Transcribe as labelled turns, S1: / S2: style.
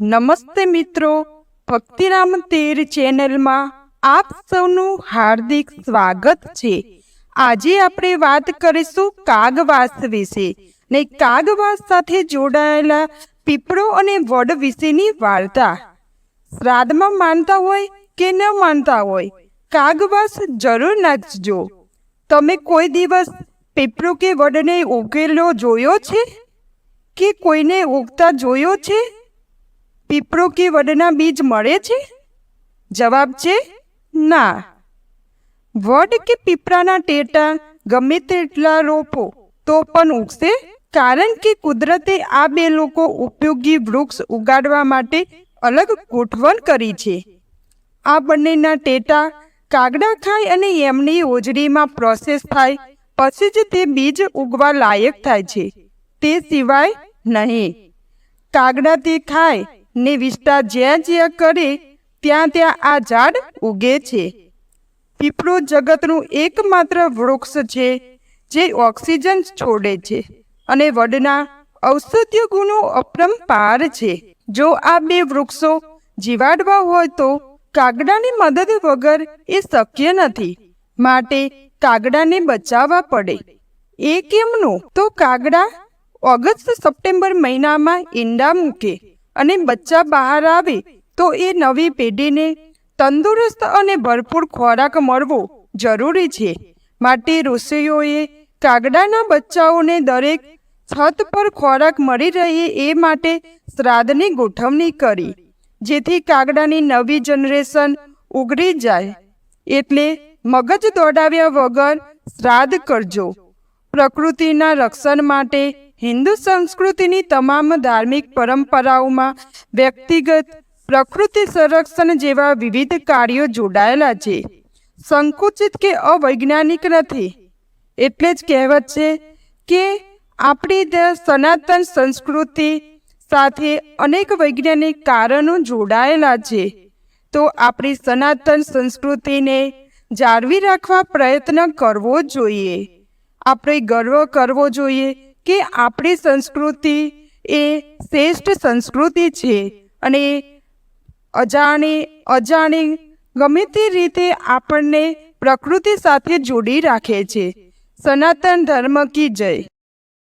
S1: નમસ્તે મિત્રો, ભક્તિરામ તેર ચેનલમાં આપ સૌનું હાર્દિક સ્વાગત છે. આજે આપણે વાત કરીશું કાગવાસ વિશે. ને કાગવાસ સાથે જોડાયેલા પીપળો અને વડ વિશેની વાર્તા. શ્રાદ્ધમાં માનતા હોય કે ન માનતા હોય, કાગવાસ જરૂર નાખજો. તમે કોઈ દિવસ પીપળો કે વડને ઉકેલો જોયો છે? કે કોઈને ઉગતા જોયો છે? પીપળો કે વડના બીજ મળે છે? જવાબ છે, ના. વડ કે પીપળાના ટેટા ગમે તેટલા રોપો, તો પણ ઉગશે, કારણ કે કુદરતે આ બે લોકો ઉપયોગી વૃક્ષ ઉગાડવા માટે અલગ ગોઠવણ કરી છે. આ બંનેના ટેટા કાગડા ખાય અને એમની હોજરીમાં પ્રોસેસ થાય, પછી જ તે બીજ ઉગવા લાયક થાય છે. તે સિવાય નહીં. કાગડા તે ખાય ને વિસ્ટા જ્યાં જ્યાં કરે, ત્યાં ત્યાં આ ઝાડ ઉગે છે. પીપળો જગતનું એકમાત્ર વૃક્ષ છે, જે ઓક્સિજન છોડે છે અને વડના ઔષધ્ય ગુણો અપરંપાર છે. જો આ બે વૃક્ષો જીવાડવા હોય તો કાગડાની મદદ વગર એ શક્ય નથી. માટે કાગડાને બચાવવા પડે. એ કેમનું? તો કાગડા ઓગસ્ટ સપ્ટેમ્બર મહિનામાં ઈંડા મૂકે. અને બચ્ચા બહાર આવે તો એ નવી પેઢીને તંદુરસ્ત અને ભરપૂર ખોરાક મળવો જરૂરી છે. માટે ઋષિઓએ કાગડાના બચ્ચાઓને દરેક છત પર ખોરાક મળી રહે એ માટે શ્રાદ્ધની ગોઠવણી કરી, જેથી કાગડાની નવી જનરેશન ઉગરી જાય. એટલે મગજ દોડાવ્યા વગર શ્રાદ્ધ કરજો. પ્રકૃતિના રક્ષણ માટે હિન્દુ સંસ્કૃતિની તમામ ધાર્મિક પરંપરાઓમાં વ્યક્તિગત, પ્રકૃતિ સંરક્ષણ જેવા વિવિધ કાર્યો જોડાયેલા છે. સંકુચિત કે અવૈજ્ઞાનિક નથી. એટલે જ કહેવત છે કે આપણી સનાતન સંસ્કૃતિ સાથે અનેક વૈજ્ઞાનિક કારણો જોડાયેલા છે. તો આપણી સનાતન સંસ્કૃતિને જાળવી રાખવા પ્રયત્ન કરવો જોઈએ. આપણે ગર્વ કરવો જોઈએ કે આપણી સંસ્કૃતિ એ શ્રેષ્ઠ સંસ્કૃતિ છે અને અજાણી અજાણી ગમે તે રીતે આપણને પ્રકૃતિ સાથે જોડી રાખે છે. સનાતન ધર્મ કી જય.